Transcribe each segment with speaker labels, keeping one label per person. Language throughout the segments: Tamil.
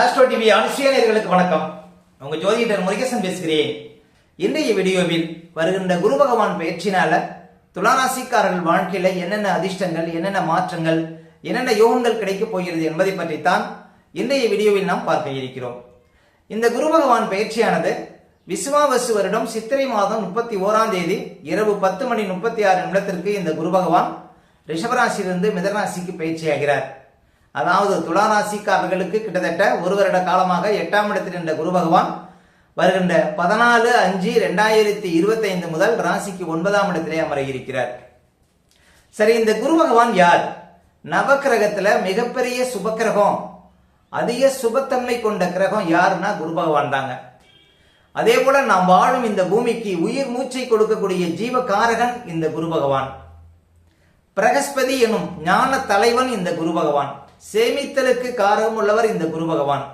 Speaker 1: ஆஸ்ட்ரோ டிவி அனுஷியனர்களுக்கு வணக்கம். உங்க ஜோதிடர் முருகேசன் பேசுகிறேன். இன்றைய வீடியோவில் வருகின்ற குரு பகவான் பயிற்சினால துளாராசிக்காரர்கள் வாழ்க்கையில என்னென்ன அதிர்ஷ்டங்கள் என்னென்ன மாற்றங்கள் என்னென்ன யோகங்கள் கிடைக்கப் போகிறது என்பதை பற்றித்தான் இன்றைய வீடியோவில் நாம் பார்க்க இருக்கிறோம். இந்த குரு பகவான் பயிற்சியானது விஸ்வாவசு வருடம் சித்திரை மாதம் முப்பத்தி ஓராம் தேதி இரவு பத்து மணி முப்பத்தி ஆறு நிமிடத்திற்கு இந்த குரு பகவான் ரிஷபராசியிலிருந்து மிதராசிக்கு பயிற்சியாகிறார். அதாவது துளாராசிக்காரர்களுக்கு கிட்டத்தட்ட ஒரு வருட காலமாக எட்டாம் இடத்தில் நின்ற குரு பகவான் வருகின்ற பதினாலு அஞ்சு ரெண்டாயிரத்தி இருபத்தி ஐந்து முதல் ராசிக்கு ஒன்பதாம் இடத்திலே அமர இருக்கிறார் சரி இந்த குரு பகவான் யார்? நவக்கிரகத்துல மிகப்பெரிய சுபக்கிரகம் அதிக சுபத்தன்மை கொண்ட கிரகம் யாருன்னா குரு பகவான் தாங்க. அதே போல நாம் வாழும் இந்த பூமிக்கு உயிர் மூச்சை கொடுக்கக்கூடிய ஜீவகாரகன் இந்த குரு பகவான். பிரகஸ்பதி எனும் ஞான தலைவன் இந்த குரு பகவான். சேமித்தலுக்கு காரகம் உள்ளவர் இந்த குரு பகவான்.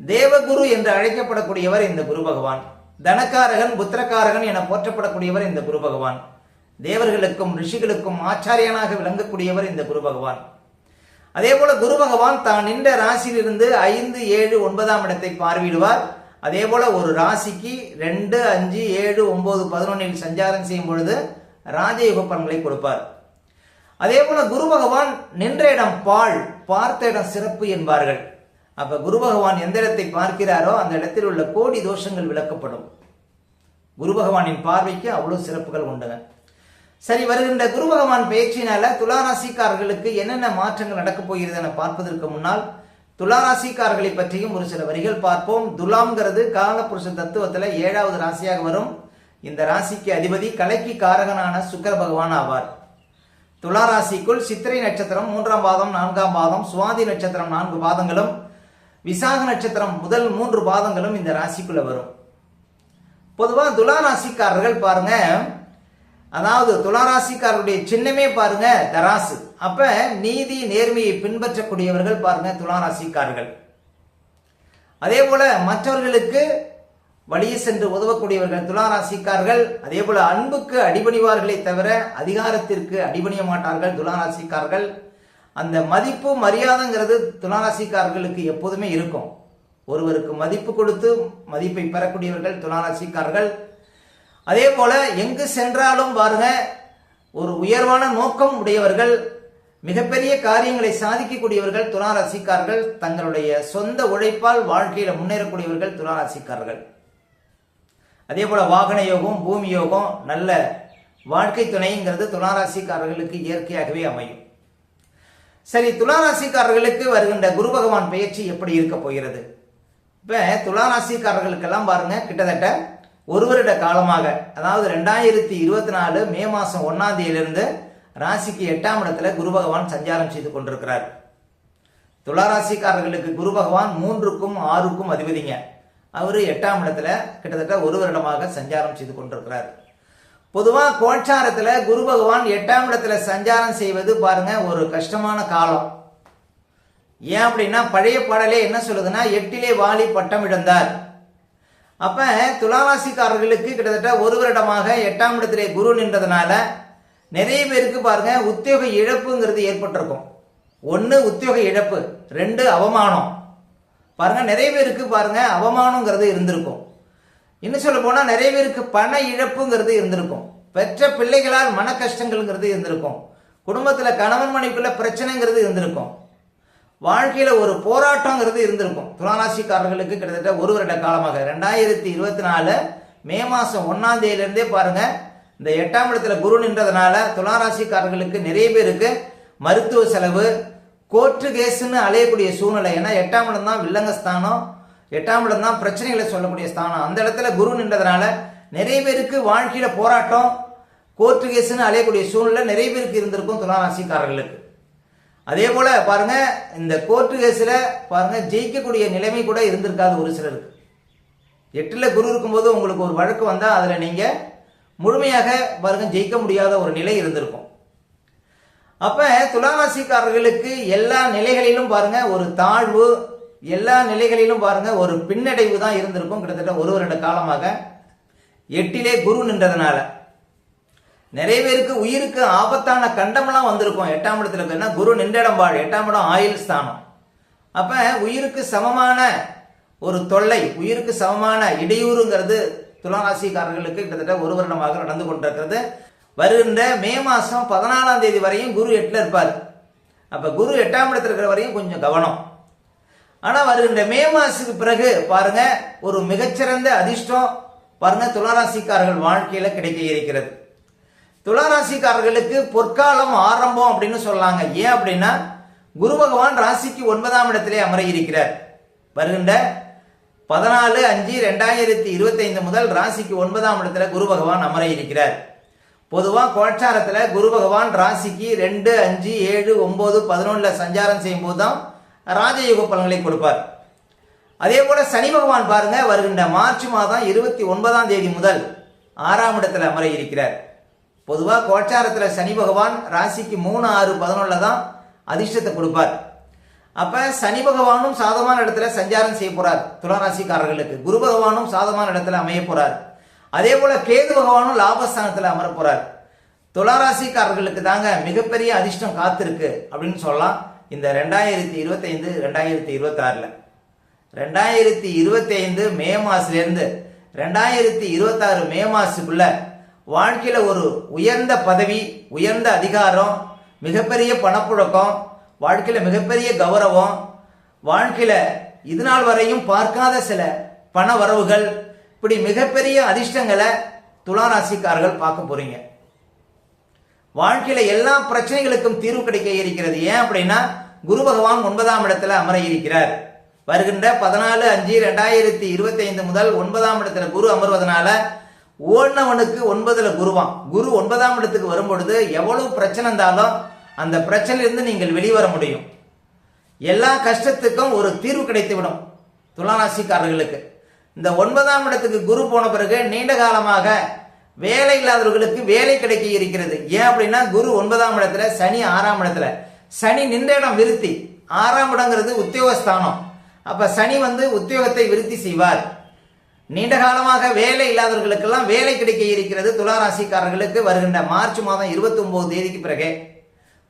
Speaker 1: தேவகுரு என்று அழைக்கப்படக்கூடியவர் இந்த குரு பகவான். தனக்காரகன் புத்திரக்காரகன் என போற்றப்படக்கூடியவர் இந்த குரு பகவான். தேவர்களுக்கும் ரிஷிகளுக்கும் ஆச்சாரியனாக விளங்கக்கூடியவர் இந்த குரு பகவான். அதே போல குரு பகவான் தான் நின்ற ராசியிலிருந்து ஐந்து ஏழு ஒன்பதாம் இடத்தை பார்வையிடுவார். அதே போல ஒரு ராசிக்கு ரெண்டு அஞ்சு ஏழு ஒன்பது பதினொன்னில் சஞ்சாரம் செய்யும் பொழுது ராஜயோக பலன்களை கொடுப்பார். அதே போல குரு பகவான் நின்ற இடம் பால் பார்த்த இடம் சிறப்பு என்பார்கள். அப்ப குரு பகவான் எந்த இடத்தை பார்க்கிறாரோ அந்த இடத்தில் உள்ள கோடி தோஷங்கள் விளக்கப்படும். குரு பகவானின் பார்வைக்கு அவ்வளவு சிறப்புகள் உண்டுங்க சரி வருகின்ற குரு பகவான் பயிற்சியினால துளாராசிக்காரர்களுக்கு என்னென்ன மாற்றங்கள் நடக்கப் போகிறது என பார்ப்பதற்கு முன்னால் துளாராசிக்காரர்களை பற்றியும் ஒரு சில வரிகள் பார்ப்போம். துலாம்ங்கிறது காலபுருஷ தத்துவத்தில் ஏழாவது ராசியாக வரும். இந்த ராசிக்கு அதிபதி கலைக்கு காரகனான சுக்கர பகவான் ஆவார். துளாராசிக்குள் சித்திரை நட்சத்திரம் மூன்றாம் பாதம் நான்காம் பாதம் சுவாதி நட்சத்திரம் நான்கு பாதங்களும் விசாக நட்சத்திரம் முதல் மூன்று பாதங்களும் இந்த ராசிக்குள்ள வரும். பொதுவாக துலா ராசிக்காரர்கள் பாருங்க அதாவது துளாராசிக்காரருடைய சின்னமே பாருங்க தராசு அப்ப நீதி நேர்மையை பின்பற்றக்கூடியவர்கள் பாருங்க துளாராசிக்காரர்கள். அதே போல மற்றவர்களுக்கு வழியே சென்று உதவக்கூடியவர்கள் துளாராசிக்கார்கள் அதே போல அன்புக்கு அடிபணிவார்களே தவிர அதிகாரத்திற்கு அடிபணிய மாட்டார்கள் துளாராசிக்கார்கள் அந்த மதிப்பு மரியாதைங்கிறது துளாராசிக்காரர்களுக்கு எப்போதுமே இருக்கும். ஒருவருக்கு மதிப்பு கொடுத்து மதிப்பை பெறக்கூடியவர்கள் துளாராசிக்கார்கள் அதே போல எங்கு சென்றாலும் பாருங்க ஒரு உயர்வான நோக்கம் உடையவர்கள் மிகப்பெரிய காரியங்களை சாதிக்கக்கூடியவர்கள் துளாராசிக்கார்கள் தங்களுடைய சொந்த உழைப்பால் வாழ்க்கையில முன்னேறக்கூடியவர்கள் துளாராசிக்கார்கள் அதே போல் வாகன யோகம் பூமி யோகம் நல்ல வாழ்க்கை துணைங்கிறது துளாராசிக்காரர்களுக்கு இயற்கையாகவே அமையும். சரி துளாராசிக்காரர்களுக்கு வருகின்ற குரு பகவான் பயிற்சி எப்படி இருக்க போகிறது? இப்போ துளாராசிக்காரர்களுக்கெல்லாம் பாருங்க கிட்டத்தட்ட ஒரு வருட காலமாக அதாவது ரெண்டாயிரத்தி இருபத்தி நாலு மே மாதம் ஒன்றாம் தேதியிலிருந்து ராசிக்கு எட்டாம் இடத்துல குரு பகவான் சஞ்சாரம் செய்து கொண்டிருக்கிறார். துளாராசிக்காரர்களுக்கு குரு பகவான் மூன்றுக்கும் ஆறுக்கும் அதிபதிங்க. அவர் எட்டாம் இடத்துல கிட்டத்தட்ட ஒரு வருடமாக சஞ்சாரம் செய்து கொண்டிருக்கிறார். பொதுவாக கோட்சாரத்தில் குரு பகவான் எட்டாம் இடத்துல சஞ்சாரம் செய்வது பாருங்க ஒரு கஷ்டமான காலம். ஏன் அப்படின்னா பழைய பாடலே என்ன சொல்லுதுன்னா எட்டிலே வாலி பட்டம் இழந்தார். அப்ப துலாராசிக்காரர்களுக்கு கிட்டத்தட்ட ஒரு வருடமாக எட்டாம் இடத்திலே குரு நின்றதுனால நிறைய பேருக்கு பாருங்க உத்தியோக இழப்புங்கிறது ஏற்பட்டிருக்கும். ஒன்று உத்தியோக இழப்பு ரெண்டு அவமானம். பாருங்க நிறைய பேருக்கு பாருங்க அவமானங்கிறது இருந்திருக்கும். இன்னும் சொல்ல போனா நிறைய பேருக்கு பண இழப்புங்கிறது இருந்திருக்கும். பெற்ற பிள்ளைகளால் மன கஷ்டங்கள்ங்கிறது இருந்திருக்கும். குடும்பத்துல கணவன் மனைவிக்குள்ள பிரச்சனைங்கிறது இருந்திருக்கும். வாழ்க்கையில ஒரு போராட்டங்கிறது இருந்திருக்கும். துளாராசிக்காரர்களுக்கு கிட்டத்தட்ட ஒரு வருட காலமாக. ரெண்டாயிரத்தி இருபத்தி நாலு மே மாசம் ஒன்னாம் தேதியிலிருந்தே பாருங்க இந்த எட்டாம் இடத்துல குரு நின்றதுனால துளாராசிக்காரர்களுக்கு நிறைய பேருக்கு மருத்துவ செலவு கோர்ட்டு கேஸ்ன்னு அலையக்கூடிய சூழ்நிலை. ஏன்னா எட்டாம் இடம் தான் வில்லங்க ஸ்தானம். எட்டாம் இடம் தான் பிரச்சனைகளை சொல்லக்கூடிய ஸ்தானம். அந்த இடத்துல குரு நின்றதுனால நிறைய பேருக்கு வாழ்க்கையில போராட்டம் கோர்ட்டு கேஸ்ன்னு அலையக்கூடிய சூழ்நிலை நிறைய பேருக்கு இருந்திருக்கும் துளாராசிக்காரர்களுக்கு. அதே போல பாருங்க இந்த கோர்ட்டு கேஸ்ல பாருங்க ஜெயிக்கக்கூடிய நிலைமை கூட இருந்திருக்காது ஒரு சிலருக்கு. எட்டுல குரு இருக்கும்போது உங்களுக்கு ஒரு வழக்கு வந்தா அதுல நீங்க முழுமையாக பாருங்க ஜெயிக்க முடியாத ஒரு நிலை இருந்திருக்கும். அப்ப துலாராசிக்காரர்களுக்கு எல்லா நிலைகளிலும் பாருங்க ஒரு தாழ்வு எல்லா நிலைகளிலும் பாருங்க ஒரு பின்னடைவு தான் இருந்திருக்கும் கிட்டத்தட்ட ஒரு வருட காலமாக. எட்டிலே குரு நின்றதுனால. நிறைய பேருக்கு உயிருக்கு ஆபத்தான கண்டமெல்லாம் வந்திருக்கும். எட்டாம் இடத்துல இருக்குன்னா குரு நின்ற இடம் எட்டாம் இடம் ஆயுள் ஸ்தானம். அப்ப உயிருக்கு சமமான ஒரு தொல்லை உயிருக்கு சமமான இடையூறுங்கிறது துளாராசிக்காரர்களுக்கு கிட்டத்தட்ட ஒரு வருடமாக நடந்து கொண்டிருக்கிறது. வருகின்ற மே மாதம் பதினாலாம் தேதி வரையும் குரு எட்டில் இருப்பார். அப்போ குரு எட்டாம் இடத்துல இருக்கிற வரையும் கொஞ்சம் கவனம். ஆனால் வருகின்ற மே மாதத்துக்கு பிறகு பாருங்க ஒரு மிகச்சிறந்த அதிர்ஷ்டம் பாருங்க துளாராசிக்காரர்கள் வாழ்க்கையில் கிடைக்க இருக்கிறது. துளாராசிக்காரர்களுக்கு பொற்காலம் ஆரம்பம் அப்படின்னு சொல்லாங்க. ஏன் அப்படின்னா குரு பகவான் ராசிக்கு ஒன்பதாம் இடத்திலே அமர இருக்கிறார். வருகின்ற பதினாலு அஞ்சு ரெண்டாயிரத்தி இருபத்தைந்து முதல் ராசிக்கு ஒன்பதாம் இடத்துல குரு பகவான் அமர இருக்கிறார். பொதுவாக கோட்சாரத்தில் குரு பகவான் ராசிக்கு ரெண்டு அஞ்சு ஏழு ஒம்பது பதினொன்றில் சஞ்சாரம் செய்யும் போது தான் ராஜயோக பலன்களை கொடுப்பார். அதே போல சனி பகவான் பாருங்க வருகின்ற மார்ச் மாதம் இருபத்தி ஒன்பதாம் தேதி முதல் ஆறாம் இடத்துல அமர இருக்கிறார். பொதுவாக கோட்சாரத்தில் சனி பகவான் ராசிக்கு மூணு ஆறு பதினொன்றில் தான் அதிர்ஷ்டத்தை கொடுப்பார். அப்போ சனி பகவானும் சாதமான இடத்துல சஞ்சாரம் செய்ய போறார் துளாராசிக்காரர்களுக்கு. குரு பகவானும் சாதமான இடத்துல அமைய போறார். அதே போல கேது பகவானும் லாபஸ்தானத்தில் அமர போறார். துளாராசிக்காரர்களுக்கு தாங்க மிகப்பெரிய அதிர்ஷ்டம் காத்திருக்கு அப்படின்னு சொல்லலாம். இந்த ரெண்டாயிரத்தி இருபத்தைந்து ரெண்டாயிரத்தி இருபத்தி ஆறுல ரெண்டாயிரத்தி இருபத்தைந்து மே மாசிலேருந்து ரெண்டாயிரத்தி இருபத்தாறு மே மாசுக்குள்ள வாழ்க்கையில் ஒரு உயர்ந்த பதவி உயர்ந்த அதிகாரம் மிகப்பெரிய பணப்புழக்கம் வாழ்க்கையில் மிகப்பெரிய கௌரவம் வாழ்க்கையில் இதுநாள் வரையும் பார்க்காத சில பண வரவுகள் இப்படி மிகப்பெரிய அதிர்ஷ்டங்களை துளாராசிக்காரர்கள் பார்க்க போறீங்க. வாழ்க்கையில எல்லா பிரச்சனைகளுக்கும் தீர்வு கிடைக்க இருக்கிறது. ஏன் அப்படின்னா குரு பகவான் ஒன்பதாம் இடத்துல அமர இருக்கிறார். வருகின்ற பதினாலு அஞ்சு ரெண்டாயிரத்தி இருபத்தி ஐந்து முதல் ஒன்பதாம் இடத்துல குரு அமர்வதனால ஓடினவனுக்கு ஒன்பதுல குருவான் குரு ஒன்பதாம் இடத்துக்கு வரும்பொழுது எவ்வளவு பிரச்சனை இருந்தாலும் அந்த பிரச்சனையிலிருந்து நீங்கள் வெளிவர முடியும். எல்லா கஷ்டத்துக்கும் ஒரு தீர்வு கிடைத்துவிடும் துளாராசிக்காரர்களுக்கு. இந்த ஒன்பதாம் இடத்துக்கு குரு போன பிறகு நீண்ட காலமாக வேலை இல்லாதவர்களுக்கு வேலை கிடைக்க இருக்கிறது. ஏன் அப்படின்னா குரு ஒன்பதாம் இடத்துல சனி ஆறாம் இடத்துல. சனி நின்ற இடம் விருத்தி. ஆறாம் இடங்கிறது உத்தியோகஸ்தானம். அப்ப சனி வந்து உத்தியோகத்தை விருத்தி செய்வார். நீண்ட காலமாக வேலை இல்லாதவர்களுக்கெல்லாம் வேலை கிடைக்க இருக்கிறது துளாராசிக்காரர்களுக்கு வருகின்ற மார்ச் மாதம் இருபத்தி ஒன்பது தேதிக்கு பிறகு.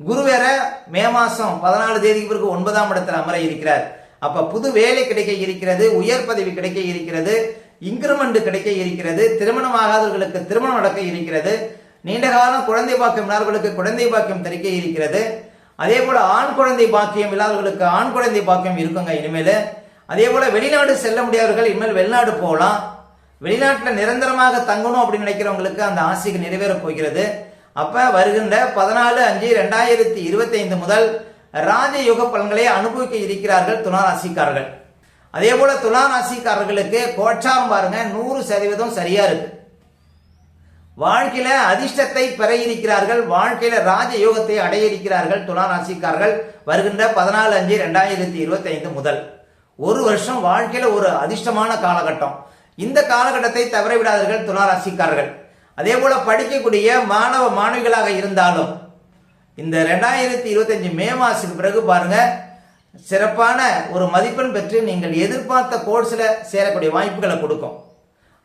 Speaker 1: குரு வேற மே மாசம் பதினாலு தேதிக்கு பிறகு ஒன்பதாம் இடத்துல அமர இருக்கிறார். அப்ப புது வேலை கிடைக்க இருக்கிறது உயர் பதவி கிடைக்க இருக்கிறது இன்கிரிமெண்ட் கிடைக்க இருக்கிறது திருமணம் ஆகாதவர்களுக்கு திருமணம் நடக்க இருக்கிறது நீண்ட காலம் குழந்தை பாக்கியம் இல்லாதவர்களுக்கு குழந்தை பாக்கியம் தெரிக்க இருக்கிறது. அதே போல ஆண் குழந்தை பாக்கியம் இல்லாதவர்களுக்கு ஆண் குழந்தை பாக்கியம் இருக்குங்க இனிமேல். அதே போல வெளிநாடு செல்ல முடியாதவர்கள் இனிமேல் வெளிநாடு போகலாம். வெளிநாட்டில் நிரந்தரமாக தங்கணும் அப்படின்னு நினைக்கிறவங்களுக்கு அந்த ஆசைக்கு நிறைவேற போகிறது. அப்ப வருகின்ற பதினாலு அஞ்சு ரெண்டாயிரத்தி இருபத்தி ஐந்து முதல் ராஜயோக பலன்களை அனுபவிக்க இருக்கிறார்கள் துளாராசிக்காரர்கள். அதே போல துளாராசிக்காரர்களுக்கு கோட்சாரம் பாருங்க நூறு சதவீதம் சரியா இருக்கு. வாழ்க்கையில அதிர்ஷ்டத்தை பெற இருக்கிறார்கள் வாழ்க்கையில ராஜயோகத்தை அடைய இருக்கிறார்கள் துளாராசிக்காரர்கள். வருகின்ற பதினாலு அஞ்சு ரெண்டாயிரத்தி இருபத்தி ஐந்து முதல். ஒரு வருஷம் வாழ்க்கையில ஒரு அதிர்ஷ்டமான காலகட்டம். இந்த காலகட்டத்தை தவற விடாதீர்கள் துளாராசிக்காரர்கள். அதே போல படிக்கக்கூடிய மாணவ மாணவிகளாக இருந்தாலும் இந்த ரெண்டாயிரத்தி இருபத்தஞ்சு மே மாசத்துக்கு பிறகு பாருங்க சிறப்பான ஒரு மதிப்பெண் பெற்று நீங்கள் எதிர்பார்த்த கோர்ஸில் சேரக்கூடிய வாய்ப்புகளை கொடுக்கும்.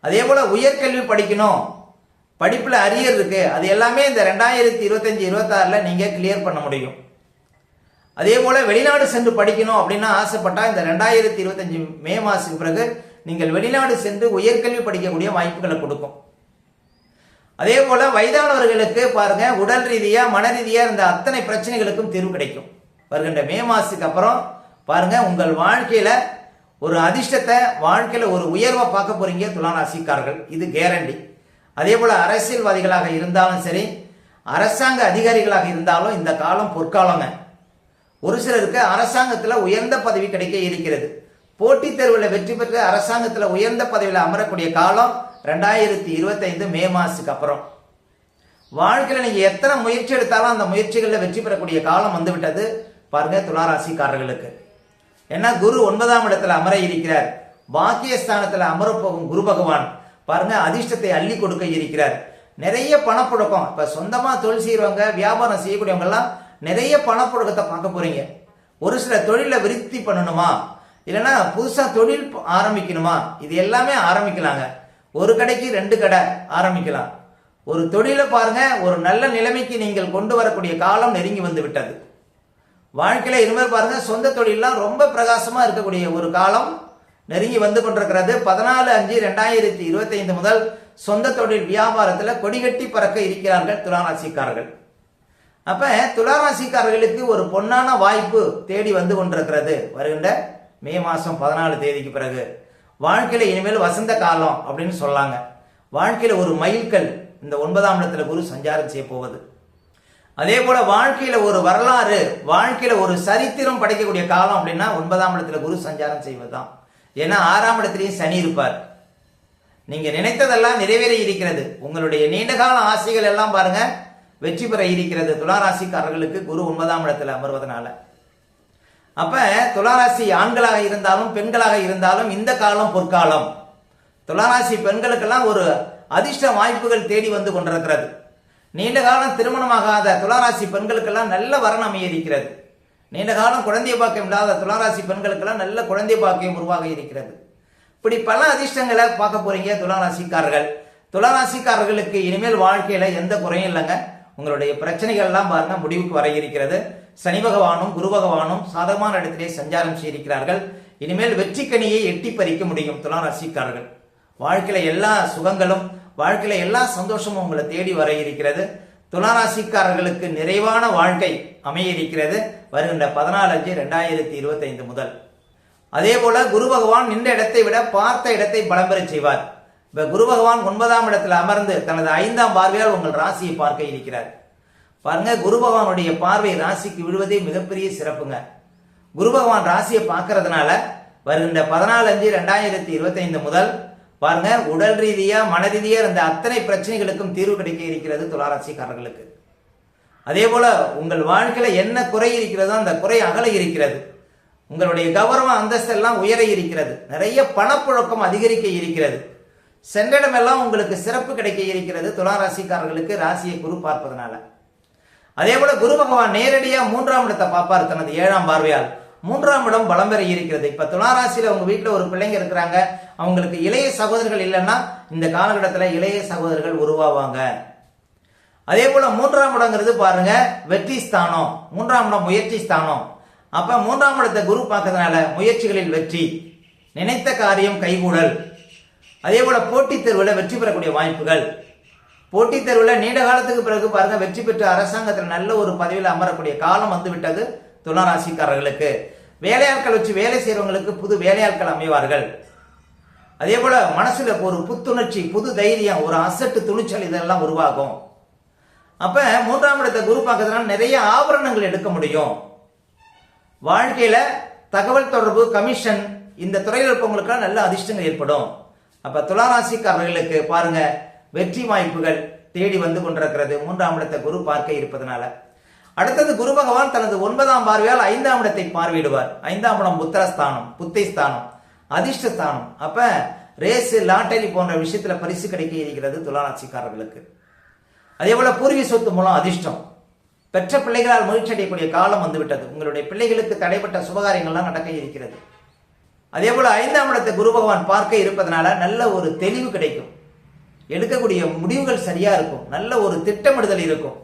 Speaker 1: அதே போல உயர்கல்வி படிக்கணும். படிப்பில் அரியர் இருக்கு. அது எல்லாமே இந்த ரெண்டாயிரத்தி இருபத்தஞ்சி இருபத்தாறில் நீங்கள் கிளியர் பண்ண முடியும். அதே போல வெளிநாடு சென்று படிக்கணும் அப்படின்னு ஆசைப்பட்டால் இந்த ரெண்டாயிரத்தி இருபத்தஞ்சு மே மாசத்துக்கு பிறகு நீங்கள் வெளிநாடு சென்று உயர்கல்வி படிக்கக்கூடிய வாய்ப்புகளை கொடுக்கும். அதே போல வயதானவர்களுக்கு பாருங்க உடல் ரீதியா மன ரீதியா இருந்த அத்தனை பிரச்சனைகளுக்கும் தீர்வு கிடைக்கும். வருகின்ற மே மாசத்துக்கு அப்புறம் பாருங்க உங்கள் வாழ்க்கையில ஒரு அதிர்ஷ்டத்தை வாழ்க்கையில ஒரு உயர்வை பார்க்க போறீங்க துளாராசிக்காரர்கள் இது கேரண்டி அதே போல அரசியல்வாதிகளாக இருந்தாலும் சரி அரசாங்க அதிகாரிகளாக இருந்தாலும் இந்த காலம் பொற்காலங்க. ஒரு சிலருக்கு அரசாங்கத்துல உயர்ந்த பதவி கிடைக்க இருக்கிறது. போட்டித் தேர்வில் வெற்றி பெற்று அரசாங்கத்துல உயர்ந்த பதவியில் அமரக்கூடிய காலம் ரெண்டாயிரத்தி இருபத்தைந்து மே மாசத்துக்கு அப்புறம். வாழ்க்கையில் நீங்கள் எத்தனை முயற்சி எடுத்தாலும் அந்த முயற்சிகளில் வெற்றி பெறக்கூடிய காலம் வந்து விட்டது பாருங்க துளாராசிக்காரர்களுக்கு. ஏன்னா குரு ஒன்பதாம் இடத்துல அமர இருக்கிறார். பாக்கியஸ்தானத்தில் அமரப்போகும் குரு பகவான். பாருங்க அதிர்ஷ்டத்தை அள்ளி கொடுக்க இருக்கிறார். நிறைய பணப்புழக்கம். இப்போ சொந்தமாக தொழில் செய்கிறவங்க வியாபாரம் செய்யக்கூடியவங்கெல்லாம் நிறைய பணப்புழக்கத்தை பார்க்க போறீங்க. ஒரு சில தொழிலை விருத்தி பண்ணணுமா? இல்லைன்னா புதுசாக தொழில் ஆரம்பிக்கணுமா? இது எல்லாமே ஆரம்பிக்கலாங்க. ஒரு கடைக்கு ரெண்டு கடை ஆரம்பிக்கலாம். ஒரு தொழிலை பாருங்க ஒரு நல்ல நிலைமைக்கு நீங்கள் கொண்டு வரக்கூடிய காலம் நெருங்கி வந்து விட்டது. வாழ்க்கையில இனிமேல் பாருங்க சொந்த தொழிலாம் ரொம்ப பிரகாசமா இருக்கக்கூடிய ஒரு காலம் நெருங்கி வந்து கொண்டிருக்கிறது. பதினாலு அஞ்சு ரெண்டாயிரத்தி இருபத்தி ஐந்து முதல் சொந்த தொழில் வியாபாரத்தில் கொடிகட்டி பறக்க இருக்கிறார்கள் துளாராசிக்காரர்கள். அப்ப துளாராசிக்காரர்களுக்கு ஒரு பொன்னான வாய்ப்பு தேடி வந்து கொண்டிருக்கிறது. வருகின்ற மே மாசம் பதினாலு தேதிக்கு பிறகு. வாழ்க்கையில் இனிமேல் வசந்த காலம் அப்படின்னு சொல்லாங்க. வாழ்க்கையில் ஒரு மைல்கல் இந்த ஒன்பதாம் இடத்துல குரு சஞ்சாரம் செய்ய போவது. அதே போல வாழ்க்கையில ஒரு வரலாறு வாழ்க்கையில ஒரு சரித்திரம் படைக்கக்கூடிய காலம் அப்படின்னா ஒன்பதாம் இடத்துல குரு சஞ்சாரம் செய்வதுதான். ஏன்னா ஆறாம் இடத்திலையும் சனி இருப்பார். நீங்க நினைத்ததெல்லாம் நிறைவேற இருக்கிறது. உங்களுடைய நீண்டகால ஆசைகள் எல்லாம் பாருங்க வெற்றி பெற இருக்கிறது. துளாராசிக்காரர்களுக்கு குரு ஒன்பதாம் இடத்துல அமர்வதனால. அப்ப துளாராசி ஆண்களாக இருந்தாலும் பெண்களாக இருந்தாலும் இந்த காலம் பொற்காலம். துளாராசி பெண்களுக்கெல்லாம் ஒரு அதிர்ஷ்ட வாய்ப்புகள் தேடி வந்து கொண்டிருக்கிறது. நீண்ட காலம் திருமணமாகாத துளாராசி பெண்களுக்கெல்லாம் நல்ல வரன் அமைய இருக்கிறது நீண்ட காலம் குழந்தை பாக்கியம் இல்லாத துளாராசி பெண்களுக்கெல்லாம் நல்ல குழந்தை பாக்கியம் உருவாக இருக்கிறது. இப்படி பல அதிர்ஷ்டங்களை பார்க்க போறீங்க துளாராசிக்காரர்கள். துளாராசிக்காரர்களுக்கு இனிமேல் வாழ்க்கையில எந்த குறையும் இல்லைங்க. உங்களுடைய பிரச்சனைகள் எல்லாம் பாருங்க முடிவுக்கு வர இருக்கிறது. சனி பகவானும் குரு பகவானும் சாதகமான இடத்திலே சஞ்சாரம் செய்திருக்கிறார்கள். இனிமேல் வெற்றி கனியை எட்டி பறிக்க முடியும் துளாராசிக்காரர்கள் வாழ்க்கையில எல்லா சுகங்களும் வாழ்க்கையில எல்லா சந்தோஷமும் உங்களை தேடி வர இருக்கிறது. துளாராசிக்காரர்களுக்கு நிறைவான வாழ்க்கை அமைய இருக்கிறது வருகின்ற பதினாலு அஞ்சு ரெண்டாயிரத்தி இருபத்தி ஐந்து முதல். அதே போல குரு பகவான் நின்ற இடத்தை விட பார்த்த இடத்தை பலம் செய்வார். இப்ப குரு பகவான் ஒன்பதாம் இடத்துல அமர்ந்து தனது ஐந்தாம் பார்வையால் உங்கள் ராசியை பார்க்க இருக்கிறார். பாருங்க குரு பகவானுடைய பார்வை ராசிக்கு விழுவதே மிகப்பெரிய சிறப்புங்க. குரு பகவான் ராசியை பார்க்கறதுனால வருகின்ற பதினாலு அஞ்சு ரெண்டாயிரத்தி இருபத்தைந்து முதல் பாருங்க உடல் ரீதியா மன ரீதியா இருந்த அத்தனை பிரச்சனைகளுக்கும் தீர்வு கிடைக்க இருக்கிறது துளாராசிக்காரர்களுக்கு. அதே போல உங்கள் வாழ்க்கையில என்ன குறை இருக்கிறதோ அந்த குறை அகல இருக்கிறது. உங்களுடைய கௌரவ அந்தஸ்து எல்லாம் உயர இருக்கிறது. நிறைய பணப்புழக்கம் அதிகரிக்க இருக்கிறது. சென்றிடமெல்லாம் உங்களுக்கு சிறப்பு கிடைக்க இருக்கிறது துளாராசிக்காரர்களுக்கு ராசியை குரு பார்ப்பதனால. அதே போல குரு பகவான் நேரடியா மூன்றாம் இடத்தை பார்ப்பார் தனது ஏழாம் பார்வையால். மூன்றாம் இடம் பலம் பெற இருக்கிறது. இப்ப துளாராசியில உங்க வீட்டுல ஒரு பிள்ளைங்க இருக்கிறாங்க. அவங்களுக்கு இளைய சகோதரர்கள் இல்லைன்னா இந்த காலகட்டத்துல இளைய சகோதரர்கள் உருவாவாங்க. அதே போல மூன்றாம் இடங்கிறது பாருங்க வெற்றி ஸ்தானம். மூன்றாம் இடம் முயற்சி ஸ்தானம். அப்ப மூன்றாம் இடத்தை குரு பார்க்கறதுனால முயற்சிகளில் வெற்றி நினைத்த காரியம் கைகூடல். அதே போல போட்டித் தேர்வுல வெற்றி பெறக்கூடிய வாய்ப்புகள். போட்டித் தேர்வுல நீண்ட காலத்துக்கு பிறகு பாருங்க வெற்றி பெற்ற அரசாங்கத்தில் நல்ல ஒரு பதவியில் அமரக்கூடிய காலம் வந்துவிட்டது விட்டது வேலையாட்கள் வச்சு வேலை செய்யறவங்களுக்கு புது வேலையாட்கள் அமைவார்கள். அதே போல மனசுல ஒரு புத்துணர்ச்சி புது தைரியம் ஒரு அசட்டு துணிச்சல் இதெல்லாம் உருவாகும். அப்ப மூன்றாம் இடத்தை குரு பார்க்கறதுனால நிறைய ஆபரணங்கள் எடுக்க முடியும். வாழ்க்கையில தகவல் தொடர்பு கமிஷன் இந்த துறையில் இருப்பவங்களுக்கெல்லாம் நல்ல அதிர்ஷ்டங்கள் ஏற்படும். அப்ப துளாராசிக்காரர்களுக்கு பாருங்க வெற்றி வாய்ப்புகள் தேடி வந்து கொண்டிருக்கிறது. மூன்றாம் இடத்தை குரு பார்க்க இருப்பதனால. அடுத்தது குரு பகவான் தனது ஒன்பதாம் பார்வையால் ஐந்தாம் இடத்தை பார்வையிடுவார். ஐந்தாம் இடம் புத்திரஸ்தானம் புத்தை ஸ்தானம் அதிர்ஷ்டஸ்தானம். அப்ப ரேஸ் லாட்டரி போன்ற விஷயத்துல பரிசு கிடைக்க இருக்கிறது துலாராட்சிக்காரர்களுக்கு அதே போல பூர்வீக சொத்து மூலம் அதிர்ஷ்டம். பெற்ற பிள்ளைகளால் மகிழ்ச்சி அடையக்கூடிய காலம் வந்துவிட்டது. உங்களுடைய பிள்ளைகளுக்கு தடைப்பட்ட சுபகாரியங்கள்லாம் நடக்க இருக்கிறது. அதே போல ஐந்தாம் இடத்தை குரு பகவான் பார்க்க இருப்பதனால நல்ல ஒரு தெளிவு கிடைக்கும். எடுக்கக்கூடிய முடிவுகள் சரியா இருக்கும். நல்ல ஒரு திட்டமிடுதல் இருக்கும்.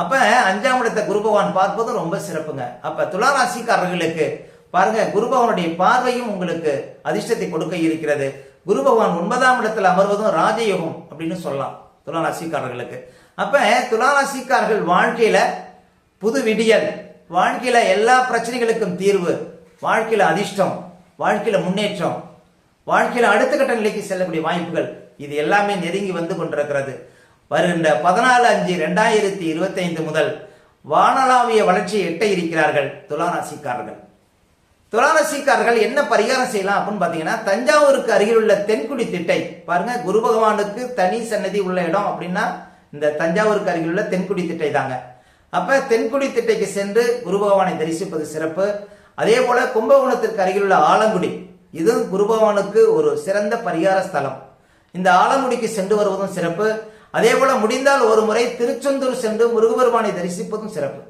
Speaker 1: அப்ப அஞ்சாம் இடத்தை குரு பகவான் பார்ப்பதும் ரொம்ப சிறப்புங்க. அப்ப துளாராசிக்காரர்களுக்கு பாருங்க குரு பகவானுடைய பார்வையும் உங்களுக்கு அதிர்ஷ்டத்தை கொடுக்க இருக்கிறது. குரு பகவான் ஒன்பதாம் இடத்துல அமர்வதும் ராஜயோகம் அப்படின்னு சொல்லலாம் துளாராசிக்காரர்களுக்கு. அப்ப துளாராசிக்காரர்கள் வாழ்க்கையில புது விடியல் வாழ்க்கையில எல்லா பிரச்சனைகளுக்கும் தீர்வு வாழ்க்கையில அதிர்ஷ்டம் வாழ்க்கையில முன்னேற்றம் வாழ்க்கையில அடுத்த கட்ட நிலைக்கு செல்லக்கூடிய வாய்ப்புகள் இது எல்லாமே நெருங்கி வந்து கொண்டிருக்கிறது. வருகின்ற பதினாலு அஞ்சு ரெண்டாயிரத்தி இருபத்தி ஐந்து முதல் வானளாவிய வளர்ச்சியை எட்ட இருக்கிறார்கள் துளாராசிக்காரர்கள். துளாராசிக்காரர்கள் என்ன பரிகாரம் செய்யலாம் அப்படின்னு பார்த்தீங்கன்னா தஞ்சாவூருக்கு அருகில் உள்ள தென்குடி திட்டை பாருங்க குரு பகவானுக்கு தனி சன்னதி உள்ள இடம் அப்படின்னா இந்த தஞ்சாவூருக்கு அருகில் உள்ள தென்குடி திட்டை தாங்க. அப்ப தென்குடி திட்டைக்கு சென்று குரு பகவானை தரிசிப்பது சிறப்பு. அதே போல கும்பகோணத்திற்கு அருகில் உள்ள ஆலங்குடி இதுவும் குரு பகவானுக்கு ஒரு சிறந்த பரிகார ஸ்தலம். இந்த ஆலங்குடிக்கு சென்று வருவதும் சிறப்பு. அதே போல முடிந்தால் ஒரு முறை திருச்செந்தூர் சென்று முருகபெருமானை தரிசிப்பதும் சிறப்பு.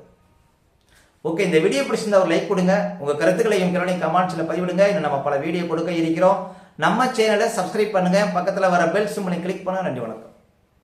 Speaker 1: ஓகே இந்த வீடியோ பிடிச்சிருந்தா ஒரு லைக் கொடுங்க. உங்க கருத்துக்களையும் கிரணை கமெண்ட்ஸ்ல பதிவிடுங்க. இன்னும் நம்ம பல வீடியோ கொடுக்க இருக்கிறோம். நம்ம சேனலை சப்ஸ்கிரைப் பண்ணுங்க. பக்கத்துல வர பெல் சிம்பிளை கிளிக் பண்ணுங்க நன்றி வணக்கம்.